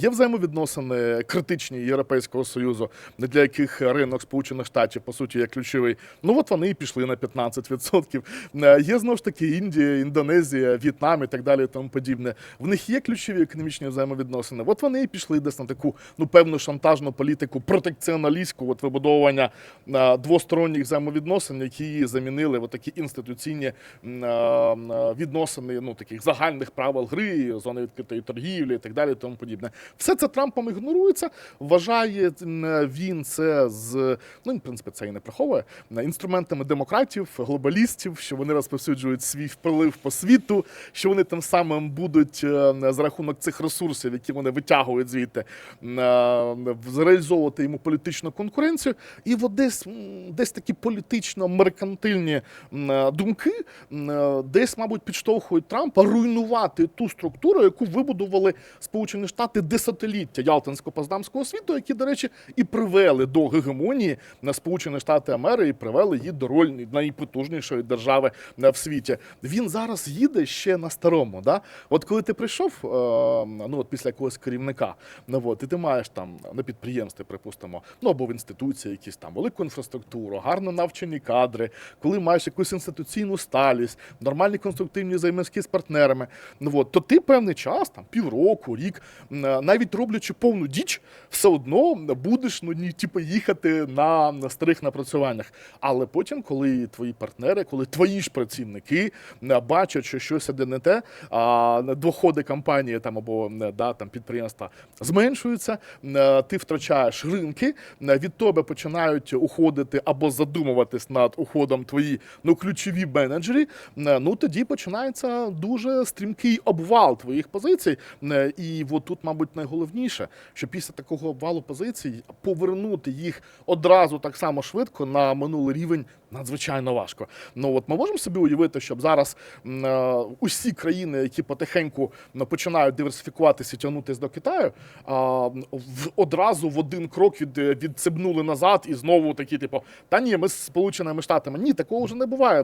Є взаємовідносини критичні Європейського Союзу, для яких ринок Сполучених Штатів, по суті, є ключовий. Ну от вони і пішли на 15%. Е, Є знову ж таки Індія, Індонезія, В'єтнам і так далі, і тому подібне. В них є ключові економічні взаємовідносини. От вони і пішли десь на таку ну певну шантажну політику, протекціоналістську, от вибудовування е, двосторонніх взаємовідносин, які замінили от такі інституційні е, відносини, ну таких загальних правил гри, зони відкритої торгівлі і так далі, і тому подібне. Все це Трампом ігнорується. Вважає він це з ну, в принципі, це і не приховує інструментами демократів, глобалістів, що вони розповсюджують свій вплив по світу, що вони тим самим будуть е, за рахунок цих ресурсів, які вони витягують звідти, е, йому політичну конкуренцію. І от десь, десь такі політично-меркантильні е, думки десь, мабуть, підштовхують Трампа руйнувати ту структуру, яку вибудували Сполучені Штати десятиліття Ялтинсько-Поздамського світу, які, до речі, і привели до гегемонії на Сполучені Штати Америки, і привели її до ролі найпотужнішої держави е, в світі. Він зараз їде ще на старому. Да? От коли ти прийшов, е, ну от після якогось керівника, ну от, і ти маєш там на підприємстві, припустимо, ну або в інституції якісь там велику інфраструктуру, гарно навчені кадри, коли маєш якусь інституційну сталість, нормальні конструктивні взаємодії з партнерами, ну от, то ти певний час, там півроку, рік, м, навіть роблячи повну діч, все одно будеш ну ні, типу, їхати на, старих напрацюваннях. Але потім, коли твої партнери, коли твої ж працівники е, бачать, що щось іде не те, а доходи компанії там або е, да, там підприємства зменшуються, е, ти втрачаєш ринки, е, від тебе починають уходити або задумуватись над уходом твої ну ключові менеджери. е, Ну тоді починається дуже стрімкий обвал твоїх позицій. Е, І от тут, мабуть, найголовніше, що після такого обвалу позицій повернути їх одразу так само швидко на минулий рівень надзвичайно важко. Ну от ми можемо собі уявити, щоб зараз е, усі країни, які потихеньку ну, починають диверсифікуватися тягнутися до Китаю, одразу в один крок від, відцебнули назад і знову такі, типу, та ні, ми з Сполученими Штатами. Ні, такого вже не буває.